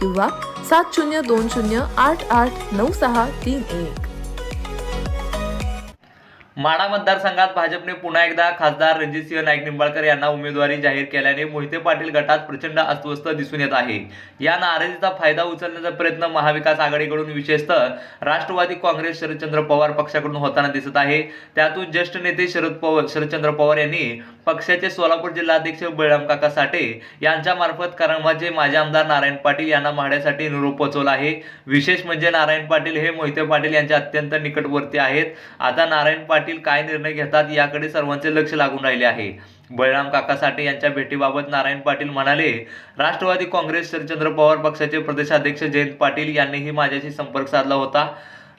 किंवा सात शून्य दोन शून्य आठ आठ नऊ सहा तीन एक. माढा मतदारसंघात भाजपने पुन्हा एकदा खासदार रणजितसिंह नाईक निंबाळकर यांना उमेदवारी जाहीर केल्याने मोहिते पाटील गटात प्रचंड अस्वस्थ दिसून येत आहे. या नाराजीचा फायदा उचलण्याचा प्रयत्न महाविकास आघाडीकडून विशेषतः राष्ट्रवादी काँग्रेस शरदचंद्र पवार पक्षाकडून होताना दिसत आहे. त्यातून ज्येष्ठ नेते शरद पवार शरदचंद्र पवार यांनी पक्षाचे सोलापूर जिल्हाध्यक्ष बळराम काका साठे यांच्या मार्फत करमाचे माजी आमदार नारायण पाटील यांना म्हाड्यासाठी निरोप पोहोचवला आहे. विशेष म्हणजे नारायण पाटील हे मोहिते पाटील यांच्या अत्यंत निकटवर्ती आहेत. आता नारायण पाटील काय निर्णय घेतात याकडे सर्वांचे लक्ष लागून राहिले आहे. बळराम काका साठे यांच्या भेटीबाबत नारायण पाटील म्हणाले राष्ट्रवादी काँग्रेस शरदचंद्र पवार पक्षाचे प्रदेशाध्यक्ष जयंत पाटील यांनीही माझ्याशी संपर्क साधला होता.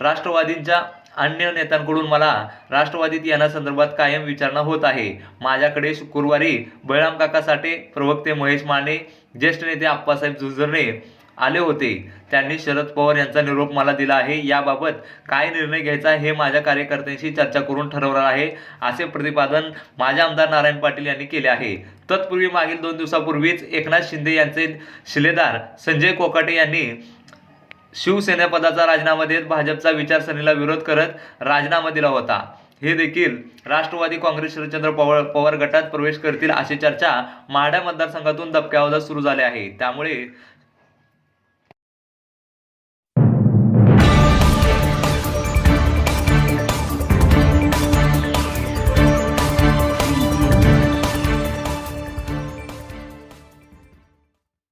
राष्ट्रवादींच्या अन्य नेत्यांकडून मला राष्ट्रवादीत येण्यासंदर्भात कायम विचारणा होत आहे. माझ्याकडे शुक्रवारी बळराम काका साठे प्रवक्ते महेश माने ज्येष्ठ नेते आप्पासाहेब जुजरणे आले होते. त्यांनी शरद पवार यांचा निरोप मला दिला आहे. याबाबत काय निर्णय घ्यायचा हे माझ्या कार्यकर्त्यांशी चर्चा करून ठरवणार आहे असे प्रतिपादन माझे आमदार नारायण पाटील यांनी केले आहे. तत्पूर्वी मागील दोन दिवसापूर्वीच एकनाथ शिंदे यांचे शिलेदार संजय कोकाटे यांनी शिवसेनेपदाचा राजीनामा देत भाजपचा विचारसरणीला विरोध करत राजीनामा दिला होता. हे देखील राष्ट्रवादी काँग्रेस शरदचंद्र पवार पवार गटात प्रवेश करतील अशी चर्चा माढ्या मतदारसंघातून दबक्यावजा सुरू झाली आहे. त्यामुळे